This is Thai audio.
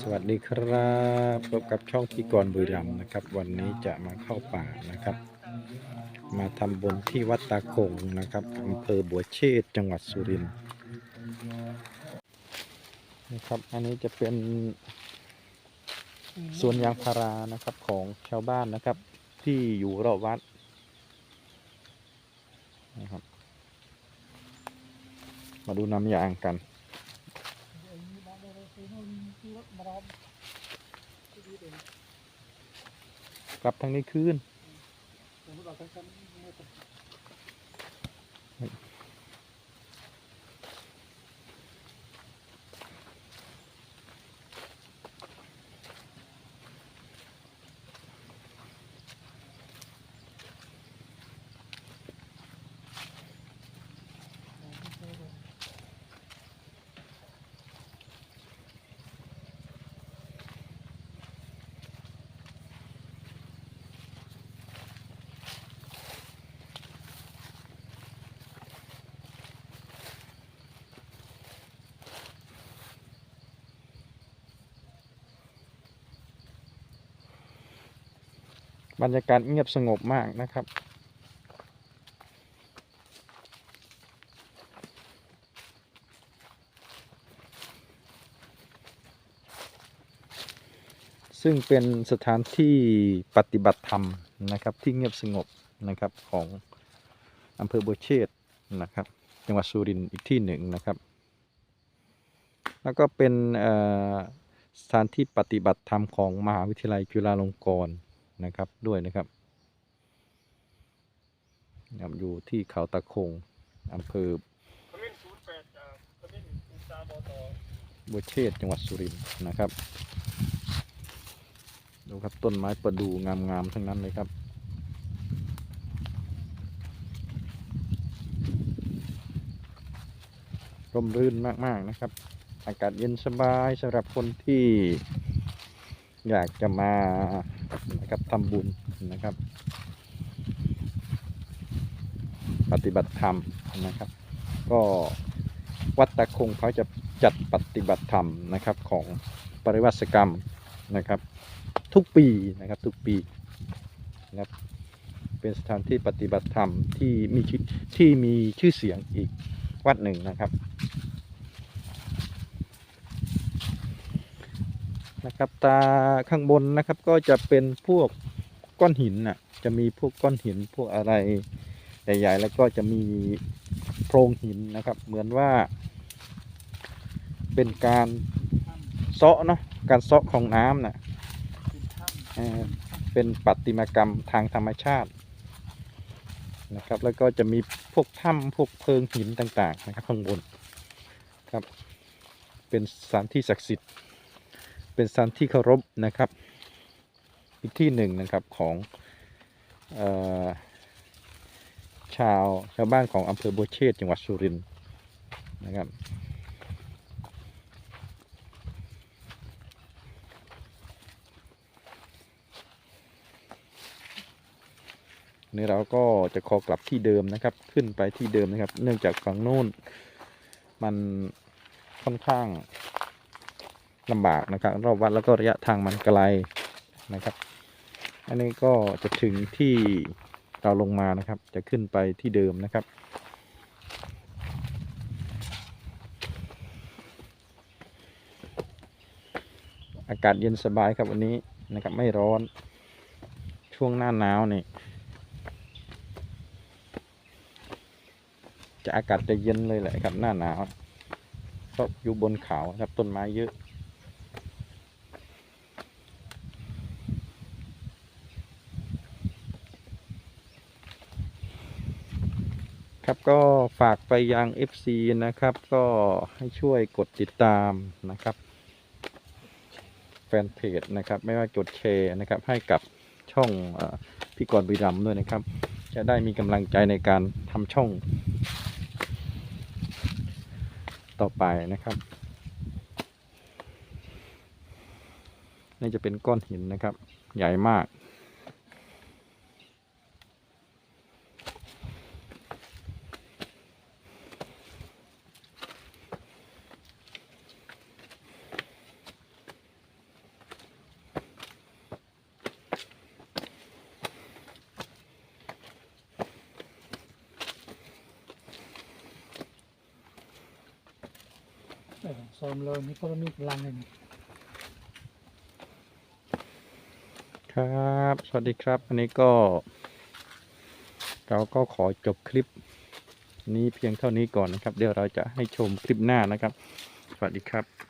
สวัสดีครับพบกับช่องพี่กรณ์บุรีรัมนะครับ วันนี้จะมาเข้าป่านะครับ มาทำบุญที่วัดตาคงนะครับอำเภอบัวเชษจังหวัดสุรินทร์นะครับ อันนี้จะเป็นสวนยางพารานะครับของชาวบ้านนะครับ ที่อยู่รอบวัดนะครับ มาดูน้ำยางกัน กลับทางนี้คืน บรรยากาศเงียบสงบมากนะครับ ซึ่งเป็นสถานที่ปฏิบัติธรรมนะครับที่เงียบสงบนะครับของอำเภอบัวเชษฐ์นะครับ จังหวัดสุรินทร์อีกที่หนึ่งนะครับ แล้วก็เป็นสถานที่ปฏิบัติธรรมของมหาวิทยาลัยจุฬาลงกรณ์ นะครับด้วยนะครับอยู่ที่เขาตะคงอำเภอขมิ้นศูนย์แปดจากขมิ้นอุตสาบตบัวเชษจังหวัดสุรินทร์นะครับ ดูครับต้นไม้ประดูงามๆทั้งนั้นเลยครับร่มรื่นมากๆนะครับ อากาศเย็นสบายสำหรับคนที่ อยากจะมานะครับทำบุญนะครับ ปฏิบัติธรรมนะครับ ก็วัดตะคงเขาจะจัดปฏิบัติธรรมนะครับของปริวัติกรรมนะครับ ทุกปีนะครับทุกปีนะครับเป็นสถานที่ปฏิบัติธรรมที่มีที่มีชื่อเสียงอีกวัดหนึ่งนะครับ นะครับ ตาข้างบนนะครับก็จะเป็นพวกก้อนหินน่ะ จะมีพวกก้อนหินพวกอะไรใหญ่ๆแล้วก็จะมีโพรงหินนะครับ เหมือนว่า เป็นการเซาะเนาะการเซาะของน้ำน่ะเอ่อเป็นปัตติมากรรมทางธรรมชาตินะครับ แล้วก็จะมีพวกถ้ำพวกเพิงหินต่าง ๆ นะครับข้างบนครับ เป็นสถานที่ศักดิ์สิทธิ์ เป็นสถานที่เคารพนะครับ อีกที่หนึ่งนะครับของออชาวชาวบ้านของอำเภอบัวเชษจังหวัดสุรินทร์นะครับนี่เราก็จะขอกลับที่เดิมนะครับ ขึ้นไปที่เดิมนะครับ เนื่องจากฝั่งโน้น มันค่อนข้าง ลำบากนะครับ รอบวัดแล้วก็ระยะทางมันไกลนะครับ อันนี้ก็จะถึงที่เราลงมานะครับ จะขึ้นไปที่เดิมนะครับ อากาศเย็นสบายครับวันนี้นะครับไม่ร้อนช่วงหน้าหนาวนี่จะอากาศจะเย็นเลยแหละครับหน้าหนาวเพราะอยู่บนเขาครับต้นไม้เยอะ ครับก็ฝากไปยัง FC นะครับ ก็ให้ช่วยกดติดตามนะครับ แฟนเพจนะครับ ไม่ว่ากดแชร์นะครับ ให้กับช่องอพี่กรบุรีรัมด้วยนะครับ จะได้มีกำลังใจในการทำช่อง ต่อไปนะครับนี่จะเป็นก้อนหินนะครับ ใหญ่มาก ซ้อมเลยนี่ก็มีพลังเลยนี่ครับ สวัสดีครับ อันนี้ก็ เราก็ขอจบคลิป นี้เพียงเท่านี้ก่อนนะครับ เดี๋ยวเราจะให้ชมคลิปหน้านะครับ สวัสดีครับ